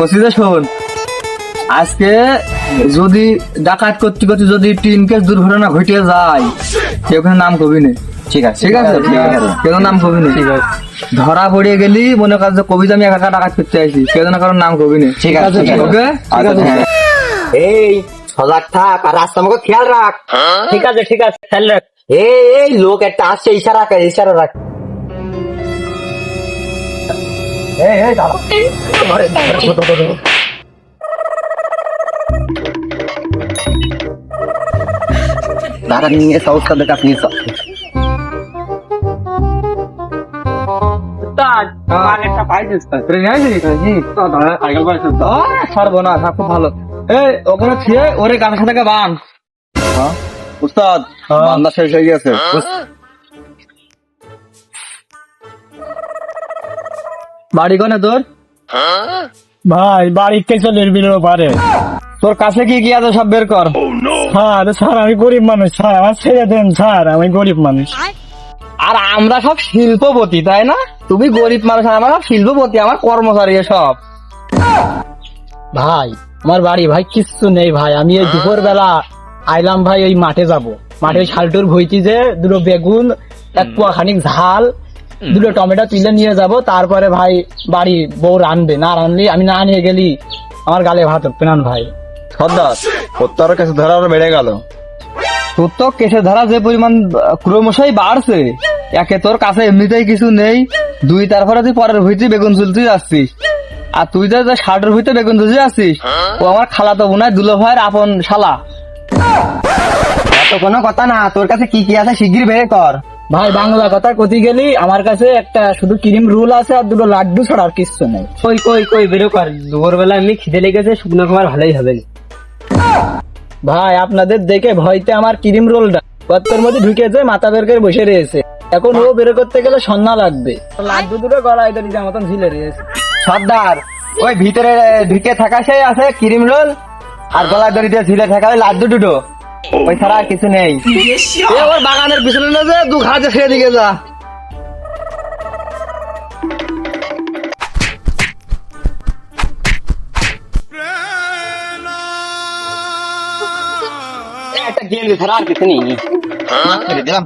বলছি শোন আজকে যদি ডাকাত করতে করতে যদি তিন কেস দুর্ঘটনা ঘটে যায় কেউ নাম কবি নেই ঠিক আছে। ঠিক আছে? কেউ নাম কবি নেই ধরা পড়ে গেলি মনে কর যে কবিতা আমি একা ডাকাত করতে আইছি কেউ যেন কারণ নাম কবি নেই ঠিক আছে ঠিক আছে? ওকে? আচ্ছা, ঠিক আছে। এই সজাগ থাক আর রাস্তা আমাকে খেয়াল রাখ। ঠিক আছে ঠিক আছে। খেয়াল রাখ। এই এই লোক একটা আসছে ইশারা রাখ ইশারা রাখ। দাঁড়া। দাঁড়া নিয়ে সাউথ পাইছিস তুই নিয়ে খুব ভালো। এই ওখানে ছিয়ে ওরে গানের সাথে বান উস্তাদ বান্দা শেষ হয়ে গেছে। বাড়ি কোনে তোর? ভাই বাড়ির কে চলে বিলের পারে তোর কাছে কি কি আছে সব বের কর। স্যার স্যার, আমি গরিব মানুষ, স্যার, আমার ছেড়ে দেন, স্যার, আমি গরিব মানুষ। আর আমরা সব শিল্পপতি, তাই না? তুমি গরিব মানুষ আমরা সব শিল্পপতি, আমার কর্মচারী সব ভাই, আমার বাড়ি, ভাই, কিচ্ছু নেই, ভাই। আমি এই দুপুর বেলা আইলাম, ভাই ওই মাঠে যাব। মাঠে শালটুর ভইতি যে, দুটো বেগুন, এক পোয়া খানিক ঝাল দুটো টমেটো তুলে নিয়ে যাব তারপরে ভাই বাড়ি বউ রানবে না রানলে আমি না নিয়ে গেলি আমার গালে ভাত উঠবে না ভাই। সর্দার প্রত্যার কাছে ধরা আরও বেড়ে গেল। তোর তো কেসে ধরা যে পরিমাণ ক্রমশই বাড়ছে একে তোর কাছে এমনিতেই কিছু নেই। দুই তারপরে তুই পরের ভিতরে বেগুন চুলতে যাচ্ছিস আর তুই যে যে শার্টের ভিতরে বেগুন চুলতে যাচ্ছিস ও আমার খালা তো বোনায় দুলো ভাইয়ের আপন শালা। এত কোনো কথা না তোর কাছে কি কি আছে শিগগির বেড়ে কর। ভাই বাংলা কথা কতি গেলি আমার কাছে একটা শুধু ক্রিম রুল আছে আর দুটো লাড্ডু ছাড়া আর কিছু নেই। কই কই কই বেরো কর দুপুর বেলা এমনি খিদে লেগেছে শুকনো খাবার ভালোই হবে। ভাই আপনাদের দেখে ভয়তে আমার ক্রিম রোলটা। গর্তের মধ্যে ঢুকেছে মাথা বের করে বসে রয়েছে। এখন ও বের করতে গেলে সন্ধ্যা লাগবে। লাড্ডু দুটো গলায় যা মতন ঝিলে রয়েছে। সর্দার ওই ভিতরে ঢুকে থাকা সেই আছে ক্রিম রোল আর গলায় দড়ি দিয়ে ঝিলে থাকা ওই লাড্ডু দুটো। ওই ছাড়া কিছু নেই। এ ওর বাগানের পিছনে না যে দু ঘাটে খেয়ে দিকে যা। একটা গেম ছাড়া আর কিছু নেই। দিলাম।